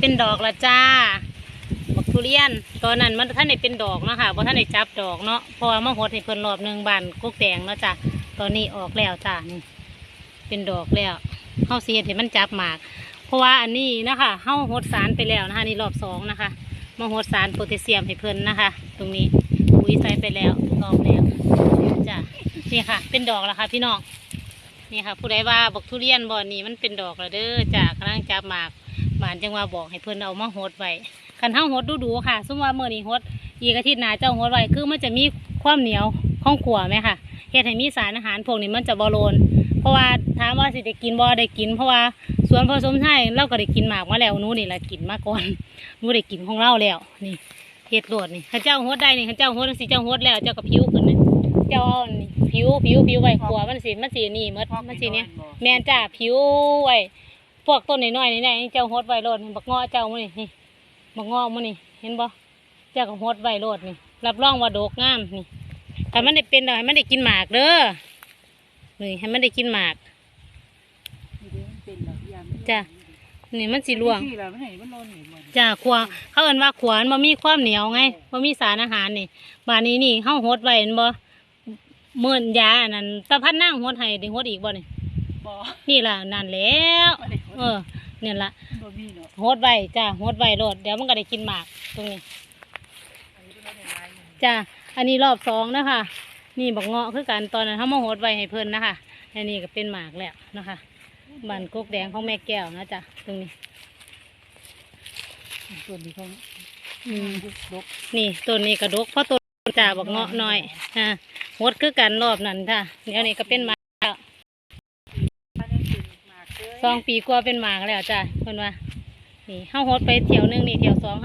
เป็นดอกละจ้าบักทุเรียนตอนนั้นมันท่านได้เป็นดอกเนาะค่ะเพราะท่านได้จับดอกเนาะพราะว่ามาหดให้เพิ่นรอบหนึ่งบานกุกแดงเนาะจ้ะตอนนี้ออกแล้วจ้านี่ เป็นดอกแล้วเฮาสิเฮ็ดให้มันจับหมาก เพราะว่าอันนี้นะคะเฮาหดสารไปแล้วนะคะนี่รอบสองนะคะมาหดสารโพแทสเซียมให้เพิ่นนะคะ ตรงนี้ปุ๋ยใส่ไปแล้วรอบแล้วจ้ะนี่ค่ะ เป็นดอกแล้วค่ะพี่น้องนี่ค่ะ ผู้ใดว่าบอกทุเรียนบ่อนี้มันเป็นดอกแล้วเด้อจ้ะกำลังจับหมาก บานจังว่าบอกให้เพิ่อนเอามาหดไว้คันเฮาหดดูดูค่ะสมมติว่าเมื่อนี้หดอีกอาทิตย์หน้าเจ้าหดไว้คือมันจะมีความเหนียวของขัวไหมค่ะเฮ็ดให้มีสารอาหารพวกนี้มันจะบ่โลนเพราะว่าถามว่าสิได้กินบ่ได้กิน เพราะว่าสวนผสมไทยเราก็ได้กินหมากมาแล้วนู้นี่แหละกินมาก่อนนูได้กินของเราแล้วนี่เห็ดโดดนี่ข้าเจ้าหดได้นี่ข้าเจ้าหดสิเจ้าหดแล้วเจ้ากับผิวขึ้นนี่เจ้าผิวผิวผิวไว้ขัวมันสิมันสีนี่มดมันสีเนี่ยแมนจ้าผิวไว้ พวกต้นน้อยๆนี่แหละนี่เจ้าหดไว้โลดนี่บักเงาะเจ้ามันนี่นี่บักเงาะมันนี่เห็นบ่เจ้าก็หดไว้โลดนี่รับรองว่าดกงามนี่ถ้ามันได้เป็นดอกให้มันได้กินหมากเด้อนี่ให้มันได้กินหมากจ้ะนี่มันสีล่วงที่เราไม่เห็นมันโลนเห็นหมดจ้าขวเขาเอินว่าขวานบ่มีความเหนียวไงบ่มีสารอาหารนี่บานนี้นี่เฮาหดไว้เห็นบ่เมื่อนยาอันนั้นตะพันนั่งหดให้ได้หดอีกบ่นี่ บ่นี่ล่ะนั่นแหล้ว บ่ได้เออเนี่ยล่ะบ่มีเนาะหดไว้จ้าหดไว้โลดเดี๋ยวมันก็ได้กินหมากตรงนี้ อันนี้เป็นโลนในลายอยู่จ้าอันนี้รอบสองนะคะ นี่บักเงาะคือกันตอนนั้นเฮามาหดไว้ให้เพิ่นนะคะ อันนี้ก็เป็นหมากแล้วนะคะบ้านกกแดงของแม่แก้วนะจ้ะตรงนี้ ส่วนนี้เขาอืมลกนี่ต้นนี้กระดกเพราะต้นจ่าบอกเงาะหน่อยอ่าหดคือกันรอบนั้นค่ะเดี๋ยวนี้ก็เป็นหมากแล้ว ถ้าได้กินหมากเลย สองปีกว่าเป็นหมากแล้วจ้ะเพิ่นว่านี่เฮาโฮดไปเที่ยวหนึงนี่เที่ยวสอง